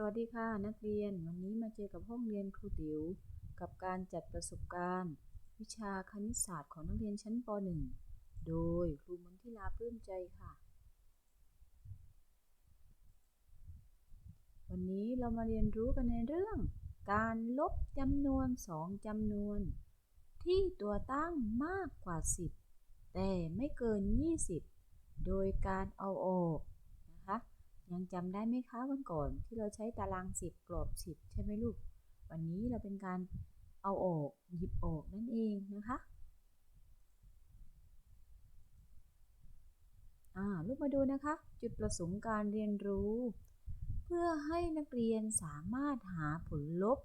สวัสดีค่ะนักเรียนวันนี้มาเจอกับห้องเรียนครูติ๋วกับการจัดประสบการณ์ วิชาคณิตศาสตร์ของนักเรียนชั้นป .1 โดยครูมนทิลาปลื้มใจค่ะ วันนี้เรามาเรียนรู้กันในเรื่อง การลบจำนวนสองจำนวน ที่ตัวตั้งมากกว่า 10 แต่ไม่เกิน 20 โดยการเอาออก ยังจำได้ไหมคะวันก่อนที่เราใช้ตาราง 10 กรอบ 10 ใช่ไหมลูก วันนี้เราเป็นการเอาออกหยิบออกนั่นเองนะคะลูกมาดูนะคะ จุดประสงค์การเรียนรู้ เพื่อให้นักเรียนสามารถหาผลลบ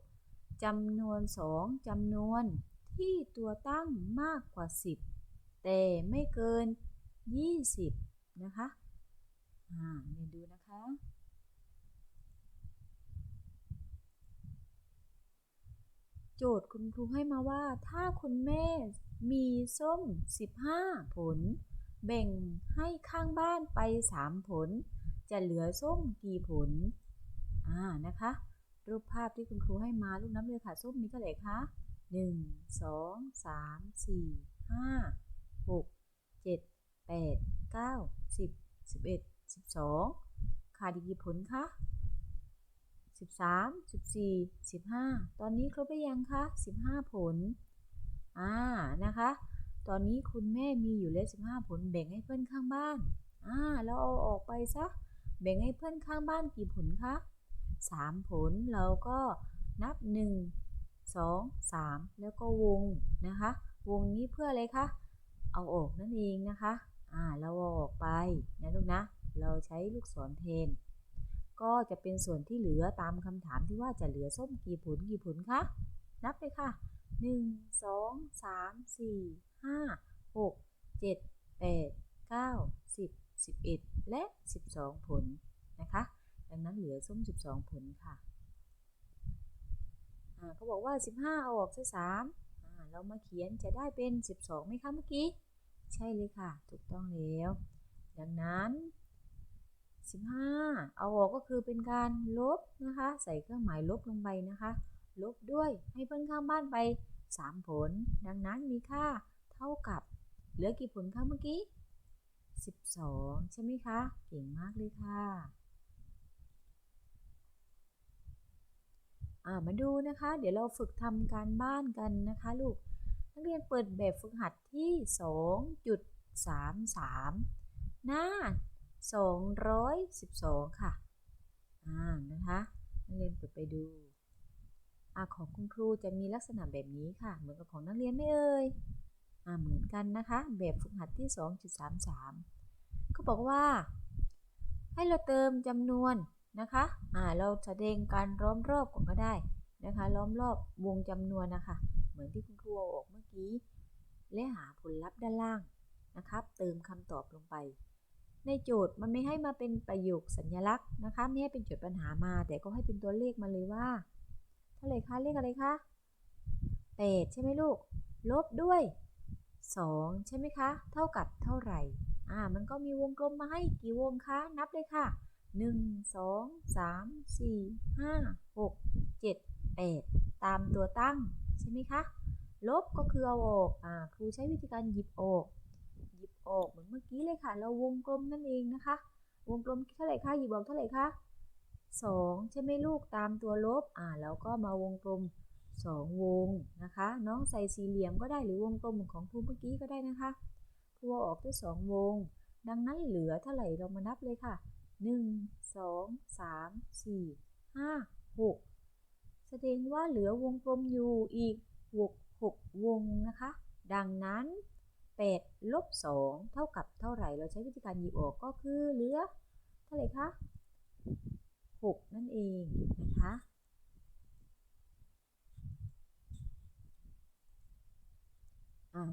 จำนวน 2จำนวนที่ตัวตั้งมากกว่า 10 แต่ไม่เกิน 20 นะคะ เนี่ยดูนะคะ โจทย์คุณครูให้มาว่า ถ้าคุณแม่มีส้ม 15 ผล แบ่งให้ข้างบ้านไป 3 ผล จะเหลือส้มกี่ผล อ่า นะคะ รูปภาพที่คุณครูให้มาลูกน้ำเลยค่ะ ส้มมีเท่าไหร่คะ 1 2 3 4 5 6 7 8 9 10 11 12 ขาดอีกกี่ผลคะ 13 14 15 ตอนนี้ครบไปยังคะ 15 ผล อ่า นะคะ ตอนนี้คุณแม่มีอยู่แล้ว 15 ผล แบ่งให้เพื่อนข้างบ้าน อ่า เราเอาออกไปซะ แบ่งให้เพื่อนข้างบ้านกี่ผลคะ 3 ผล เราก็นับ 1 2 3 แล้วก็วง นะคะ วงนี้เพื่ออะไรคะ เอาออกนั่นเองนะคะ อ่า เราออกไปนะลูกนะ เราใช้ลูกศรแทน ก็จะเป็นส่วนที่เหลือตามคำถามที่ว่าจะเหลือส้มกี่ผลกี่ผลคะ นับเลยค่ะ 1 2 3 4 5 6 7 8 9 10 11 และ 12 ผลนะคะ ดังนั้นเหลือส้ม 12 ผลค่ะเขาบอกว่า 15อาออกซะ3เรามาเขียนจะได้เป็น 12ไหมคะเมื่อกี้ ใช่เลยค่ะ ถูกต้องแล้ว ดังนั้น 15 เอาออกก็คือเป็นการลบนะคะ ใส่เครื่องหมายลบลงไปนะคะ ลบด้วยให้เพิ่อนข้างบ้านไป 3 ผล ดังนั้นมีค่าเท่ากับ เหลือกี่ผลคะเมื่อกี้ 12 ใช่ไหมคะ เก่งมากเลยค่ะามาดูนะคะ เดี๋ยวเราฝึกทำการบ้านกันนะคะลูก นักเรียนเปิดแบบฝึกหัดที่ 2.33 หน้า 212 ค่ะ อ่า นะคะนักเรียนเปิดไปดูอ่าของคุณครูจะมีลักษณะแบบนี้ค่ะ เหมือนกับของนักเรียนไม่เอ่ย อ่า เหมือนกันนะคะ แบบฝึกหัดที่ 2.33 ก็บอกว่า ให้เราเติมจำนวนนะคะ อ่า เราแสดงการล้อมรอบก่อนก็ได้นะคะ ล้อมรอบวงจำนวนนะคะ เหมือนที่คุณครูออกเมื่อกี้ และหาผลลัพธ์ด้านล่างนะครับ เติมคำตอบลงไป ในโจทย์มันไม่ให้มาเป็นประโยคสัญลักษณ์นะคะไม่ให้เป็นโจทย์ปัญหามา แต่ก็ให้เป็นตัวเลขมาเลยว่าเท่าไรคะเลขอะไรคะ8ใช่ไหมลูก ลบด้วย 2 ใช่ไหมคะ เท่ากับเท่าไหร่อ่ามันก็มีวงกลมมาให้กี่วงคะ นับเลยค่ะ 1 2 3 4 5 6 7 8 ตามตัวตั้ง ใช่ไหมคะ ลบก็คือเอาออกอ่าครูใช้วิธีการหยิบออก ยิบออกเหมือนเมื่อกี้เลยค่ะ เราวงกลมนั่นเองนะคะ วงกลมเท่าไหร่คะหยิบออกเท่าไหร่คะ2ใช่ไหมลูกตามตัวลบอ่าแล้วก็มาวงกลม 2 วงนะคะ น้องใส่สี่เหลี่ยมก็ได้หรือวงกลมของครูเมื่อกี้ก็ได้นะคะครูออกได้วย 2 วง ดังนั้นเหลือเท่าไหร่เรามานับเลยค่ะ 1 2 3 4 5 6 แสดงว่าเหลือวงกลมอยู่อีก 6 6 วงนะคะ ดังนั้น ปดลบสองเท่ากับเท่าไหร่ เราใช้วิธีการหยิบออกก็คือเหลือ เท่าไหร่คะ 6 นั่นเองนะคะ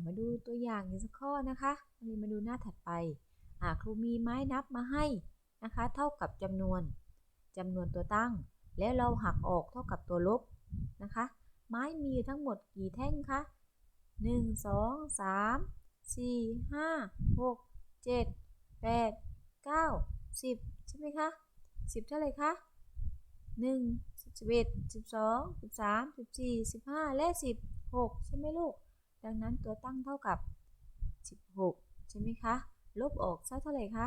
มาดูตัวอย่างอีกสักข้อนะคะเรียมาดูหน้าถัดไปครูมีไม้นับมาให้นะคะ เท่ากับจำนวนจำนวนตัวตั้ง แล้วเราหักออกเท่ากับตัวลบนะคะ ไม้มีทั้งหมดกี่แท่งคะ 1 2 3 สี่ห้าหกเจ็ดแปดเก้าสิบใช่ไหมคะสิบเท่าไรคะหนึ่งสิบเอ็ดสิบสองสิบสามสิบสี่สิบห้าและสิบหกใช่ไหมลูก ดังนั้นตัวตั้งเท่ากับสิบหกใช่ไหมคะ ลบออกซะเท่าไรคะ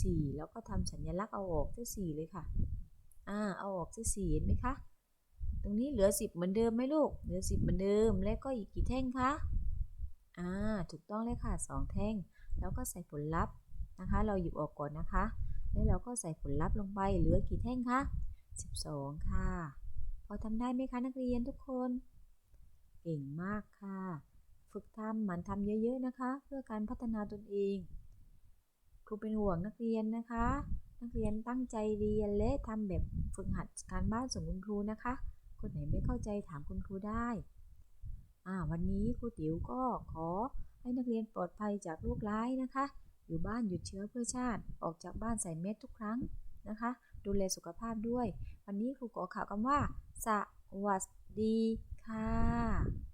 สี่แล้วก็ทำสัญลักษณ์เอาออกจะสี่เลยค่ะ อ่า เอาออกจะสี่เห็นไหมคะ ตรงนี้เหลือสิบเหมือนเดิมไหมลูก เหลือสิบเหมือนเดิม และก็อีกกี่แท่งคะ อ่าถูกต้องเลยค่ะสองแท่ง แล้วก็ใส่ผลลัพธ์นะคะ เราหยิบออกก่อนนะคะ แล้วเราก็ใส่ผลลัพธ์ลงไปเหลือกี่แท่งคะ12 ค่ะ พอทำได้ไหมคะนักเรียนทุกคน เก่งมากค่ะ ฝึกทำหมั่นทำเยอะๆนะคะ เพื่อการพัฒนาตนเอง ครูเป็นห่วงนักเรียนนะคะ นักเรียนตั้งใจเรียนและทำแบบฝึกหัดการบ้านส่งคุณครูนะคะ คนไหนไม่เข้าใจถามคุณครูได้ วันนี้ครูติ๋วก็ขอให้นักเรียนปลอดภัยจากโรคร้ายนะคะ อยู่บ้านหยุดเชื้อเพื่อชาติ ออกจากบ้านใส่เม็ดทุกครั้งนะคะ ดูแลสุขภาพด้วย วันนี้ครูขอข่าวคำว่า สวัสดีค่ะ